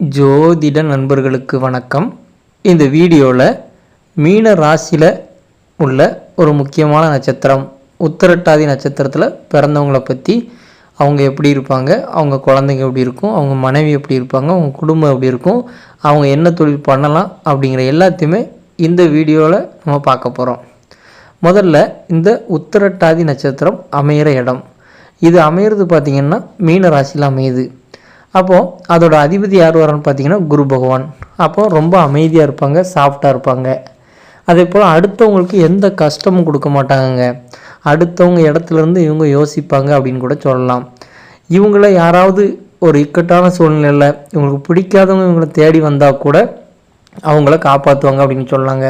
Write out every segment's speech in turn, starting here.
ஜோதிட நண்பர்களுக்கு வணக்கம். இந்த வீடியோவில் மீன ராசியில் உள்ள ஒரு முக்கியமான நட்சத்திரம் உத்திரட்டாதி நட்சத்திரத்தில் பிறந்தவங்கள பற்றி அவங்க எப்படி இருப்பாங்க அவங்க குழந்தைங்க எப்படி இருக்கும் அவங்க மனைவி எப்படி இருப்பாங்க அவங்க குடும்பம் எப்படி இருக்கும் அவங்க என்ன தொழில் பண்ணலாம் அப்படிங்கிற எல்லாத்தையுமே இந்த வீடியோவில் நம்ம பார்க்க போகிறோம் முதல்ல இந்த உத்தரட்டாதி நட்சத்திரம் அமையிற இடம். இது அமையிறது பார்த்திங்கன்னா மீன ராசியில் அமையுது. அப்போது அதோட அதிபதி யார் வரான்னு பார்த்தீங்கன்னா குரு பகவான். அப்போது ரொம்ப அமைதியாக இருப்பாங்க சாஃப்டாக இருப்பாங்க. அதே போல் அடுத்தவங்களுக்கு எந்த கஷ்டமும் கொடுக்க மாட்டாங்க அடுத்தவங்க இடத்துலேருந்து இவங்க யோசிப்பாங்க அப்படின்னு கூட சொல்லலாம். இவங்கள யாராவது ஒரு இக்கட்டான சூழ்நிலையில் இவங்களுக்கு பிடிக்காதவங்க இவங்களை தேடி வந்தால் கூட அவங்கள காப்பாற்றுவாங்க அப்படின்னு சொல்லலாங்க.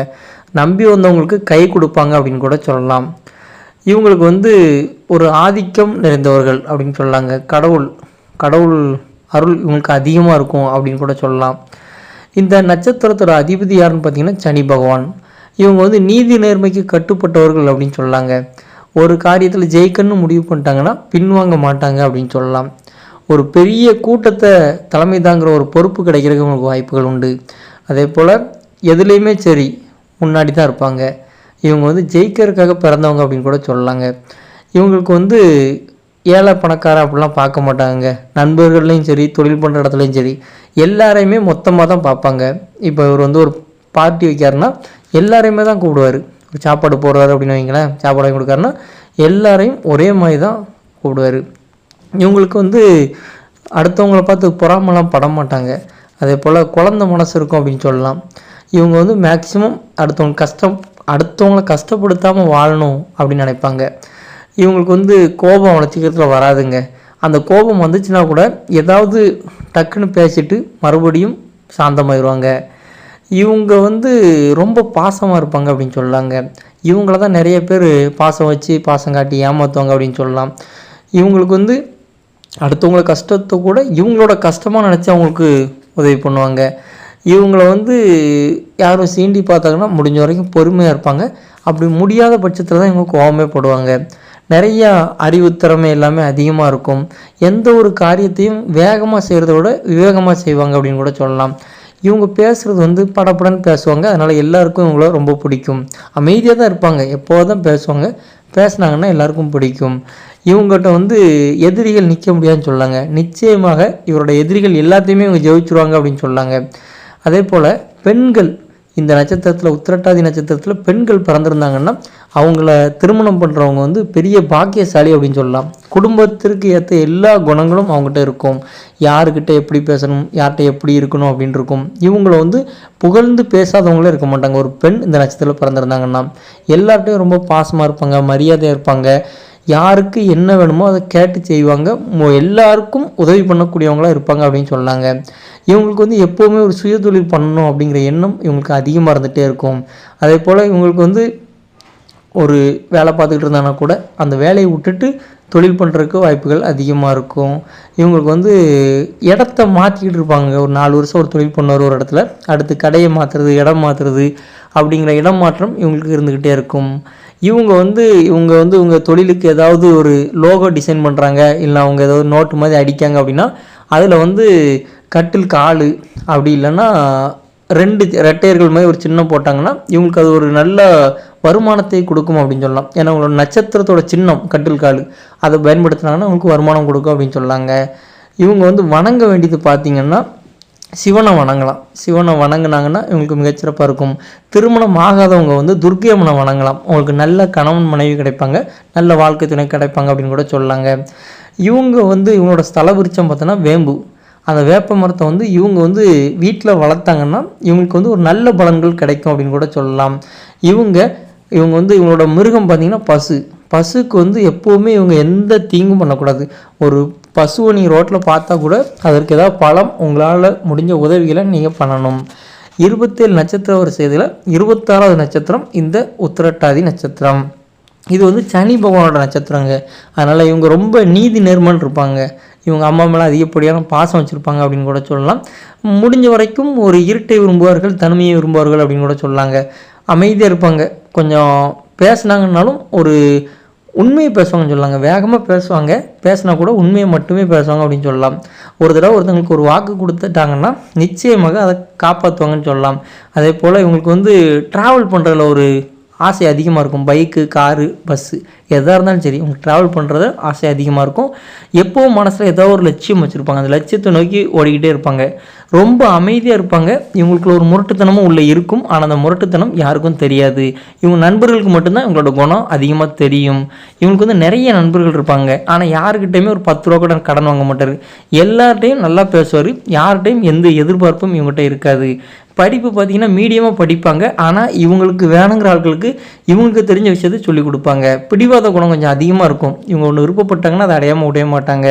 நம்பி வந்தவங்களுக்கு கை கொடுப்பாங்க அப்படின்னு கூட சொல்லலாம். இவங்களுக்கு வந்து ஒரு ஆதிக்கம் நிறைந்தவர்கள் அப்படின்னு சொல்லலாங்க. கடவுள் கடவுள் அருள் இவங்களுக்கு அதிகமாக இருக்கும் அப்படின்னு கூட சொல்லலாம். இந்த நட்சத்திரத்தோட அதிபதி யாருன்னு பார்த்தீங்கன்னா சனி பகவான். இவங்க வந்து நீதி நேர்மைக்கு கட்டுப்பட்டவர்கள் அப்படின்னு சொல்லலாங்க ஒரு காரியத்தில் ஜெயிக்கணும்னு முடிவு பண்ணிட்டாங்கன்னா பின்வாங்க மாட்டாங்க அப்படின்னு சொல்லலாம். ஒரு பெரிய கூட்டத்தை தலைமை தாங்கிற ஒரு பொறுப்பு கிடைக்கிறதுக்கு உங்களுக்கு வாய்ப்புகள் உண்டு. அதே போல் எதுலேயுமே சரி முன்னாடி தான் இருப்பாங்க. இவங்க வந்து ஜெயிக்கிறதுக்காக பிறந்தவங்க அப்படின்னு கூட சொல்லலாங்க. இவங்களுக்கு வந்து ஏழை பணக்கார அப்படிலாம் பார்க்க மாட்டாங்க. நண்பர்கள்லையும் சரி தொழில் பண்ணுற இடத்துலையும் சரி எல்லாரையுமே மொத்தமாக தான் பார்ப்பாங்க. இப்போ இவர் வந்து ஒரு பார்ட்டி வைக்காருன்னா எல்லாரையுமே தான் கூப்பிடுவார். ஒரு சாப்பாடு போடுறாரு அப்படின்னு வைங்களேன் சாப்பாடு வாங்கி கொடுக்காருன்னா எல்லாரையும் ஒரே மாதிரி தான் கூப்பிடுவார். இவங்களுக்கு வந்து அடுத்தவங்கள பார்த்து பொறாமலாம் பட மாட்டாங்க. அதே போல் குழந்த மனசு இருக்கும் அப்படின்னு சொல்லலாம். இவங்க வந்து மேக்ஸிமம் அடுத்தவங்க கஷ்டம் அடுத்தவங்கள கஷ்டப்படுத்தாமல் வாழணும் அப்படின்னு நினைப்பாங்க. இவங்களுக்கு வந்து கோபம் அவ்வளோ சீக்கிரத்தில் வராதுங்க. அந்த கோபம் வந்துச்சுன்னா கூட ஏதாவது டக்குன்னு பேசிட்டு மறுபடியும் சாந்தமாயிடுவாங்க இவங்க வந்து ரொம்ப பாசமாக இருப்பாங்க அப்படின்னு சொல்லலாங்க. இவங்கள தான் நிறைய பேர் பாசம் வச்சு பாசம் காட்டி ஏமாற்றுவாங்க அப்படின்னு சொல்லலாம். இவங்களுக்கு வந்து அடுத்தவங்கள கஷ்டத்தை கூட இவங்களோட கஷ்டமாக நினச்சி அவங்களுக்கு உதவி பண்ணுவாங்க. இவங்கள வந்து யாரும் சீண்டி பார்த்தாங்கன்னா முடிஞ்ச வரைக்கும் பொறுமையாக இருப்பாங்க. அப்படி முடியாத பட்சத்தில் தான் இவங்க கோவமே போடுவாங்க. நிறையா அறிவு திறமை எல்லாமே அதிகமாக இருக்கும். எந்த ஒரு காரியத்தையும் வேகமாக செய்கிறத விட விவேகமாக செய்வாங்க அப்படின்னு கூட சொல்லலாம். இவங்க பேசுகிறது வந்து படப்படன்னு பேசுவாங்க. அதனால் எல்லாருக்கும் இவங்கள ரொம்ப பிடிக்கும். அமைதியாக தான் இருப்பாங்க. எப்போது தான் பேசுவாங்க. பேசுனாங்கன்னா எல்லாருக்கும் பிடிக்கும். இவங்ககிட்ட வந்து எதிரிகள் நிற்க முடியாதுன்னு சொல்லாங்க. நிச்சயமாக இவரோட எதிரிகள் எல்லாத்தையுமே இவங்க ஜெயிச்சுருவாங்க அப்படின்னு சொல்லாங்க. அதே போல் பெண்கள் இந்த நட்சத்திரத்தில் உத்திரட்டாதி நட்சத்திரத்தில் பெண்கள் பிறந்திருந்தாங்கன்னா அவங்கள திருமணம் பண்ணுறவங்க வந்து பெரிய பாக்கியசாலி அப்படின்னு சொல்லலாம். குடும்பத்திற்கு ஏற்ற எல்லா குணங்களும் அவங்ககிட்ட இருக்கும். யாருக்கிட்ட எப்படி பேசணும் யார்கிட்ட எப்படி இருக்கணும் அப்படின்னு இருக்கும். இவங்கள வந்து புகழ்ந்து பேசாதவங்களே இருக்க மாட்டாங்க. ஒரு பெண் இந்த நட்சத்திரத்தில் பிறந்திருந்தாங்கன்னா எல்லார்ட்டையும் ரொம்ப பாசமாக இருப்பாங்க மரியாதையாக இருப்பாங்க. யாருக்கு என்ன வேணுமோ அதை கேட்டு செய்வாங்க. எல்லாருக்கும் உதவி பண்ணக்கூடியவங்களா இருப்பாங்க அப்படின்னு சொன்னாங்க. இவங்களுக்கு வந்து எப்போவுமே ஒரு சுயதொழில் பண்ணணும் அப்படிங்கிற எண்ணம் இவங்களுக்கு அதிகமாக இருந்துகிட்டே இருக்கும். அதே போல் இவங்களுக்கு வந்து ஒரு வேலை பார்த்துக்கிட்டு இருந்தாங்கன்னா கூட அந்த வேலையை விட்டுட்டு தொழில் பண்ணுறதுக்கு வாய்ப்புகள் அதிகமாக இருக்கும். இவங்களுக்கு வந்து இடத்த மாற்றிக்கிட்டு இருப்பாங்க. ஒரு நாலு வருஷம் ஒரு தொழில் பண்ணுவார் ஒரு இடத்துல. அடுத்து கடையை மாற்றுறது இடம் மாற்றுறது அப்படிங்கிற இடம் மாற்றம் இவங்களுக்கு இருந்துக்கிட்டே இருக்கும். இவங்க வந்து இவங்க வந்து இவங்க தொழிலுக்கு ஏதாவது ஒரு லோகோ டிசைன் பண்ணுறாங்க இல்லை அவங்க ஏதாவது நோட்டு மாதிரி அடிக்காங்க அப்படின்னா அதில் வந்து கட்டில் கால் அப்படி இல்லைன்னா ரெண்டு ரெட்டையர்கள் மாதிரி ஒரு சின்னம் போட்டாங்கன்னா இவங்களுக்கு அது ஒரு நல்ல வருமானத்தை கொடுக்கும் அப்படின்னு சொல்லலாம். ஏன்னா உங்களோட நட்சத்திரத்தோட சின்னம் கட்டில் கால் அதை பயன்படுத்துனாங்கன்னா அவங்களுக்கு வருமானம் கொடுக்கும் அப்படின்னு சொல்லாங்க. இவங்க வந்து வணங்க வேண்டியது பார்த்தீங்கன்னா சிவனை வணங்கலாம். சிவனை வணங்குனாங்கன்னா இவங்களுக்கு மிகச்சிறப்பாக இருக்கும். திருமணம் ஆகாதவங்க வந்து துர்க்கை அம்மனை வணங்கலாம். உங்களுக்கு நல்ல கணவன் மனைவி கிடைப்பாங்க. நல்ல வாழ்க்கை துணை கிடைப்பாங்க அப்படின்னு கூட சொல்லாங்க. இவங்க வந்து இவங்களோட ஸ்தல விருச்சம் பார்த்தோன்னா வேம்பு. அந்த வேப்ப மரத்தை வந்து இவங்க வந்து வீட்டில் வளர்த்தாங்கன்னா இவங்களுக்கு வந்து ஒரு நல்ல பலன்கள் கிடைக்கும் அப்படின்னு கூட சொல்லலாம். இவங்க இவங்க வந்து இவங்களோட மிருகம் பார்த்தீங்கன்னா பசு. பசுக்கு வந்து எப்போவுமே இவங்க எந்த தீங்கும் பண்ணக்கூடாது. ஒரு பசுவை நீங்கள் ரோட்டில் பார்த்தா கூட அதற்கு ஏதாவது பழம் உங்களால் முடிஞ்ச உதவிகளை நீங்கள் பண்ணணும். இருபத்தேழு நட்சத்திர வரிசையில் இருபத்தாறாவது நட்சத்திரம் இந்த உத்திரட்டாதி நட்சத்திரம். இது வந்து சனி பகவானோட நட்சத்திரங்க. அதனால் இவங்க ரொம்ப நீதி நேர்மன் இருப்பாங்க. இவங்க அம்மா மேலே அதிகப்படியான பாசம் வச்சுருப்பாங்க அப்படின்னு கூட சொல்லலாம். முடிஞ்ச வரைக்கும் ஒரு இருட்டை விரும்புவார்கள் தனிமையை விரும்புவார்கள் அப்படின்னு கூட சொல்லலாங்க. அமைதியாக இருப்பாங்க. கொஞ்சம் பேசுனாங்கன்னாலும் ஒரு உண்மையை பேசுவாங்கன்னு சொல்லுவாங்க வேகமாக பேசுவாங்க. பேசினா கூட உண்மையை மட்டுமே பேசுவாங்க அப்படின்னு சொல்லலாம். ஒரு தடவை ஒருத்தவங்களுக்கு ஒரு வாக்கு கொடுத்துட்டாங்கன்னா நிச்சயமாக அதை காப்பாற்றுவாங்கன்னு சொல்லலாம். அதே போல் இவங்களுக்கு வந்து ட்ராவல் பண்ணுறதுல ஒரு ஆசை அதிகமாக இருக்கும். பைக்கு காரு பஸ்ஸு எதாக இருந்தாலும் சரி உங்களுக்கு ட்ராவல் பண்ணுறது ஆசை அதிகமாக இருக்கும். எப்போவும் மனசில் ஏதோ ஒரு லட்சியம் வச்சுருப்பாங்க. அந்த லட்சியத்தை நோக்கி ஓடிக்கிட்டே இருப்பாங்க. ரொம்ப அமைதியாக இருப்பாங்க. இவங்களுக்குள்ள ஒரு முரட்டுத்தனமும் உள்ளே இருக்கும். ஆனால் அந்த முரட்டுத்தனம் யாருக்கும் தெரியாது. இவங்க நண்பர்களுக்கு மட்டும்தான் இவங்களோட குணம் அதிகமாக தெரியும். இவங்களுக்கு வந்து நிறைய நண்பர்கள் இருப்பாங்க. ஆனால் யாருக்கிட்டையுமே ஒரு பத்து ரூபா கூட கடன் வாங்க மாட்டார். எல்லார்ட்டையும் நல்லா பேசுவார். யார்கிட்டையும் எந்த எதிர்பார்ப்பும் இவங்ககிட்ட இருக்காது. படிப்பு பார்த்தீங்கன்னா மீடியமாக படிப்பாங்க. ஆனால் இவங்களுக்கு வேணுங்கிற ஆட்களுக்கு இவங்களுக்கு தெரிஞ்ச விஷயத்தை சொல்லிக் கொடுப்பாங்க. பிடிவாத குணம் கொஞ்சம் அதிகமாக இருக்கும். இவங்க ஒன்று விருப்பப்பட்டாங்கன்னா அதை அடையாமல் விடவே மாட்டாங்க.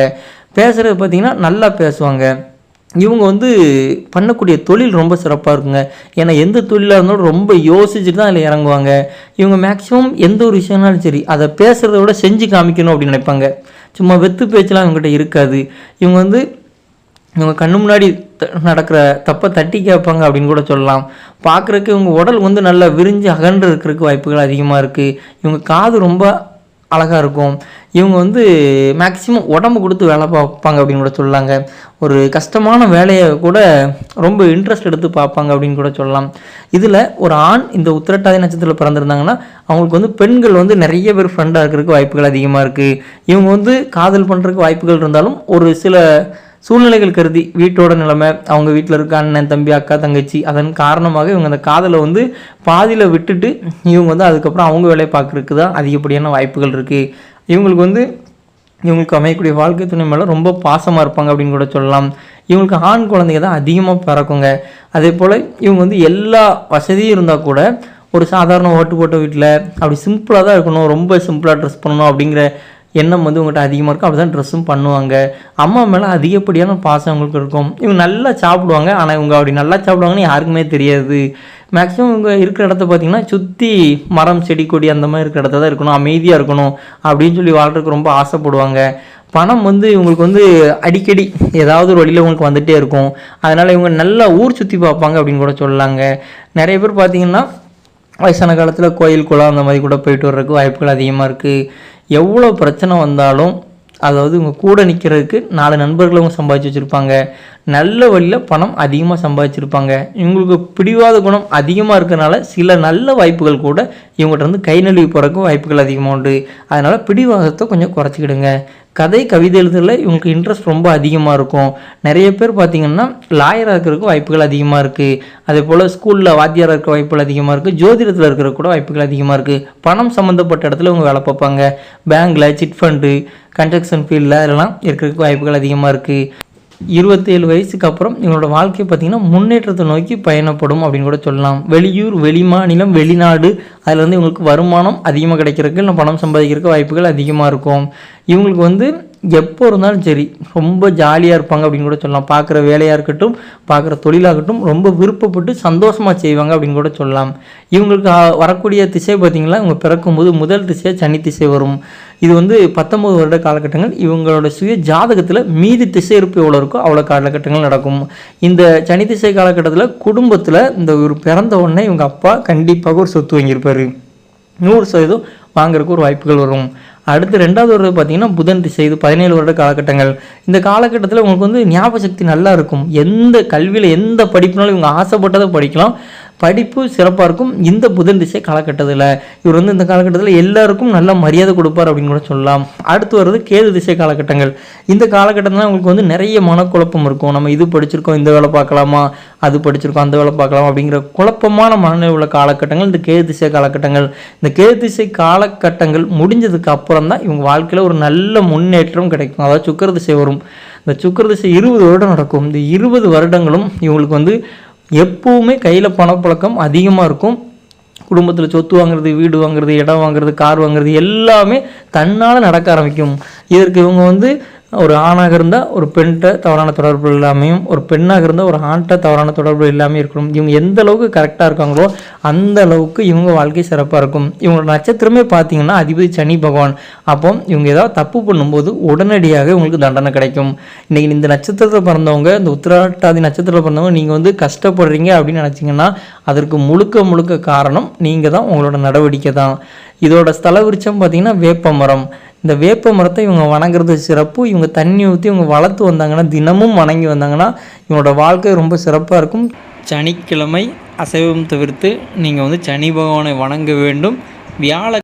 பேசுகிறது பார்த்தீங்கன்னா நல்லா பேசுவாங்க. இவங்க வந்து பண்ணக்கூடிய தொழில் ரொம்ப சிறப்பாக இருக்குங்க. ஏன்னா எந்த தொழிலாக இருந்தாலும் ரொம்ப யோசிச்சுட்டு தான் அதில் இறங்குவாங்க. இவங்க மேக்ஸிமம் எந்த ஒரு விஷயம்னாலும் சரி அதை பேசுகிறத விட செஞ்சு காமிக்கணும் அப்படின்னு நினைப்பாங்க. சும்மா வெத்து பேச்செலாம் இவங்ககிட்ட இருக்காது. இவங்க வந்து இவங்க கண்ணு முன்னாடி நடக்கிற தப்பை தட்டி கேட்பாங்க அப்படின்னு கூட சொல்லலாம். பார்க்குறக்கு இவங்க உடல் வந்து நல்லா விரிஞ்சு அகன்று இருக்கிறதுக்கு வாய்ப்புகள் அதிகமாக இருக்குது இவங்க காது ரொம்ப அழகாக இருக்கும். இவங்க வந்து மேக்சிமம் உடம்பு கொடுத்து வேலை பார்ப்பாங்க அப்படின்னு கூட சொல்லலாங்க ஒரு கஷ்டமான வேலையை கூட ரொம்ப இன்ட்ரெஸ்ட் எடுத்து பார்ப்பாங்க அப்படின்னு கூட சொல்லலாம். இதில் ஒரு ஆண் இந்த உத்திரட்டாதி நட்சத்திரத்தில் பிறந்திருந்தாங்கன்னா அவங்களுக்கு வந்து பெண்கள் வந்து நிறைய பேர் ஃப்ரெண்டாக இருக்கிறதுக்கு வாய்ப்புகள் அதிகமாக இருக்குது இவங்க வந்து காதல் பண்ணுறதுக்கு வாய்ப்புகள் இருந்தாலும் ஒரு சில சூழ்நிலைகள் கருதி வீட்டோட நிலைமை அவங்க வீட்டில் இருக்க அண்ணன் தம்பி அக்கா தங்கச்சி அதன் காரணமாக இவங்க அந்த காதலை வந்து பாதியில் விட்டுட்டு இவங்க வந்து அதுக்கப்புறம் அவங்க வேலையை பார்க்குறதுக்கு தான் அதிகப்படியான வாய்ப்புகள் இருக்குது இவங்களுக்கு வந்து இவங்களுக்கு அமையக்கூடிய வாழ்க்கை துணை மேலே ரொம்ப பாசமாக இருப்பாங்க அப்படின்னு கூட சொல்லலாம். இவங்களுக்கு ஆண் குழந்தைங்க தான் அதிகமாக பிறக்குங்க. அதே போல் இவங்க வந்து எல்லா வசதியும் இருந்தால் கூட ஒரு சாதாரண ஓட்டு போட்ட வீட்டில் அப்படி சிம்பிளாக தான் இருக்கணும் ரொம்ப சிம்பிளாக ட்ரெஸ் பண்ணணும் அப்படிங்கிற எண்ணம் வந்து உங்கள்கிட்ட அதிகமாக இருக்கும் அப்படி தான் ட்ரெஸ்ஸும் பண்ணுவாங்க. அம்மா மேலே அதிகப்படியான பாசம் அவங்களுக்கு இருக்கும். இவங்க நல்லா சாப்பிடுவாங்க. ஆனால் இவங்க அப்படி நல்லா சாப்பிடுவாங்கன்னு யாருக்குமே தெரியாது. மேக்ஸிமம் இவங்க இருக்கிற இடத்த பார்த்தீங்கன்னா சுற்றி மரம் செடி கொடி அந்த மாதிரி இருக்கிற இடத்துல தான் இருக்கணும். அமைதியாக இருக்கணும். அப்படின்னு சொல்லி வாழ்றதுக்கு ரொம்ப ஆசைப்படுவாங்க. பணம் வந்து இவங்களுக்கு வந்து அடிக்கடி ஏதாவது ஒரு வழியில் இவங்களுக்கு வந்துகிட்டே இருக்கும். அதனால் இவங்க நல்லா ஊர் சுற்றி பார்ப்பாங்க அப்படின்னு கூட சொல்லலாங்க நிறைய பேர் பார்த்தீங்கன்னா வயசான காலத்தில் கோயில் குளம் அந்த மாதிரி கூட போயிட்டு வர்றதுக்கு வாய்ப்புகள் அதிகமாக இருக்குது எவ்வளோ பிரச்சனை வந்தாலும் அதாவது இவங்க கூட நிற்கிறதுக்கு நாலு நண்பர்களும் சம்பாதிச்சு வச்சுருப்பாங்க. நல்ல வழியில் பணம் அதிகமாக சம்பாதிச்சிருப்பாங்க. இவங்களுக்கு பிடிவாத குணம் அதிகமாக இருக்கிறனால சில நல்ல வாய்ப்புகள் கூட இவங்ககிட்ட வந்து கை நழுவி போகிறதுக்கு வாய்ப்புகள் அதிகமாக உண்டு. அதனால் பிடிவாதத்தை கொஞ்சம் குறைச்சிக்கிடுங்க. கதை கவிதை எழுதுறதுல இவங்களுக்கு இன்ட்ரெஸ்ட் ரொம்ப அதிகமாக இருக்கும். நிறைய பேர் பார்த்திங்கன்னா லாயராக இருக்கிறதுக்கு வாய்ப்புகள் அதிகமாக இருக்குது அதே போல் ஸ்கூலில் வாத்தியாராக இருக்க வாய்ப்புகள் அதிகமாக இருக்குது ஜோதிடத்தில் இருக்கிற கூட வாய்ப்புகள் அதிகமாக இருக்குது பணம் சம்மந்தப்பட்ட இடத்துல இவங்க வேலை பார்ப்பாங்க. பேங்கில் சிட் ஃபண்டு கன்ஸ்ட்ரக்ஷன் ஃபீல்டில் இதெல்லாம் இருக்கிறதுக்கு வாய்ப்புகள் அதிகமாக இருக்குது இருபத்தேழு வயசுக்கு அப்புறம் இவங்களோட வாழ்க்கை பார்த்திங்கன்னா முன்னேற்றத்தை நோக்கி பயணப்படும் அப்படின்னு கூட சொல்லலாம். வெளியூர் வெளிமாநிலம் வெளிநாடு அதில் வந்து இவங்களுக்கு வருமானம் அதிகமாக கிடைக்கிறதுக்கு இல்லை பணம் சம்பாதிக்கிறதுக்கு வாய்ப்புகள் அதிகமாக இருக்கும். இவங்களுக்கு வந்து எப்போ இருந்தாலும் சரி ரொம்ப ஜாலியாக இருப்பாங்க அப்படின்னு கூட சொல்லலாம். பார்க்குற வேலையாக இருக்கட்டும் பார்க்குற தொழிலாகட்டும் ரொம்ப விருப்பப்பட்டு சந்தோஷமாக செய்வாங்க அப்படின்னு கூட சொல்லலாம். இவங்களுக்கு வரக்கூடிய திசை பார்த்திங்களா? இவங்க பிறக்கும்போது முதல் திசை சனி திசை வரும். இது வந்து பத்தொம்பது வருட காலகட்டங்கள். இவங்களோட சுய ஜாதகத்தில் மீதி திசை இருப்பு எவ்வளோ இருக்கோ அவ்வளோ காலகட்டங்கள் நடக்கும். இந்த சனி திசை காலகட்டத்தில் குடும்பத்தில் இந்த ஒரு பிறந்த உடனே இவங்க அப்பா கண்டிப்பாக ஒரு சொத்து வாங்கியிருப்பார். நூறு சதவீதம் வாங்குறதுக்கு ஒரு வாய்ப்புகள் வரும். அடுத்து ரெண்டாவது வருடம் பார்த்தீங்கன்னா புதன் திசை இது பதினேழு வருட காலகட்டங்கள். இந்த காலகட்டத்தில் உங்களுக்கு வந்து ஞாபக சக்தி நல்லா இருக்கும். எந்த கல்வியில் எந்த படிப்புனாலும் இவங்க ஆசைப்பட்டதை படிக்கலாம். படிப்பு சிறப்பாக இருக்கும். இந்த புதன் திசை காலகட்டத்தில். இவர் வந்து இந்த காலகட்டத்தில் எல்லாருக்கும் நல்ல மரியாதை கொடுப்பார் அப்படின்னு கூட சொல்லலாம். அடுத்து வர்றது கேது திசை காலகட்டங்கள். இந்த காலகட்டத்தில் உங்களுக்கு வந்து நிறைய மனக்குழப்பம் இருக்கும். நம்ம இது படிச்சிருக்கோம் இந்த வேலை பார்க்கலாமா? அது படிச்சிருக்கோம் அந்த வேலை பார்க்கலாமா? அப்படிங்கிற குழப்பமான மனநிலை உள்ள காலகட்டங்கள் இந்த கேது திசை காலகட்டங்கள். இந்த கேது திசை காலகட்டங்கள் முடிஞ்சதுக்கு அப்புறம் தான் இவங்க வாழ்க்கையில் ஒரு நல்ல முன்னேற்றம் கிடைக்கும். அதாவது சுக்கர திசை வரும். இந்த சுக்கர திசை இருபது வருடம் நடக்கும். இந்த இருபது வருடங்களும் இவங்களுக்கு வந்து எப்பவுமே கையில் பணப்பழக்கம் அதிகமாக இருக்கும். குடும்பத்தில் சொத்து வாங்குறது வீடு வாங்குறது இடம் வாங்குறது கார் வாங்குறது எல்லாமே தன்னால் நடக்க ஆரம்பிக்கும். இதற்கு இவங்க வந்து ஒரு ஆணாக இருந்தால் ஒரு பெண்கிட்ட தவறான தொடர்பு இல்லாமையும் ஒரு பெண்ணாக இருந்தால் ஒரு ஆண்கிட்ட தவறான தொடர்பு இல்லாமல் இருக்கணும். இவங்க எந்த அளவுக்கு கரெக்டாக இருக்காங்களோ அந்த அளவுக்கு இவங்க வாழ்க்கை சிறப்பாக இருக்கும். இவங்களோட நட்சத்திரமே பார்த்தீங்கன்னா அதிபதி சனி பகவான். அப்போ இவங்க ஏதாவது தப்பு பண்ணும்போது உடனடியாக இவங்களுக்கு தண்டனை கிடைக்கும். இன்றைக்கி இந்த நட்சத்திரத்தில் பிறந்தவங்க இந்த உத்திராட்டாதி நட்சத்திரத்தில் பிறந்தவங்க நீங்கள் வந்து கஷ்டப்படுறீங்க அப்படின்னு நினச்சிங்கன்னா அதற்கு முழுக்க முழுக்க காரணம் நீங்கள் தான் உங்களோட நடவடிக்கை தான் இதோட ஸ்தல விருட்சம் பார்த்தீங்கன்னா வேப்ப மரம் இந்த வேப்ப மரத்தை இவங்க வணங்குறது சிறப்பு. இவங்க தண்ணி ஊற்றி இவங்க வளர்த்து வந்தாங்கன்னா தினமும் வணங்கி வந்தாங்கன்னா இவங்களோட வாழ்க்கை ரொம்ப சிறப்பாக இருக்கும். சனிக்கிழமை அசைவம் தவிர்த்து நீங்கள் வந்து சனி பகவானை வணங்க வேண்டும். வியாழ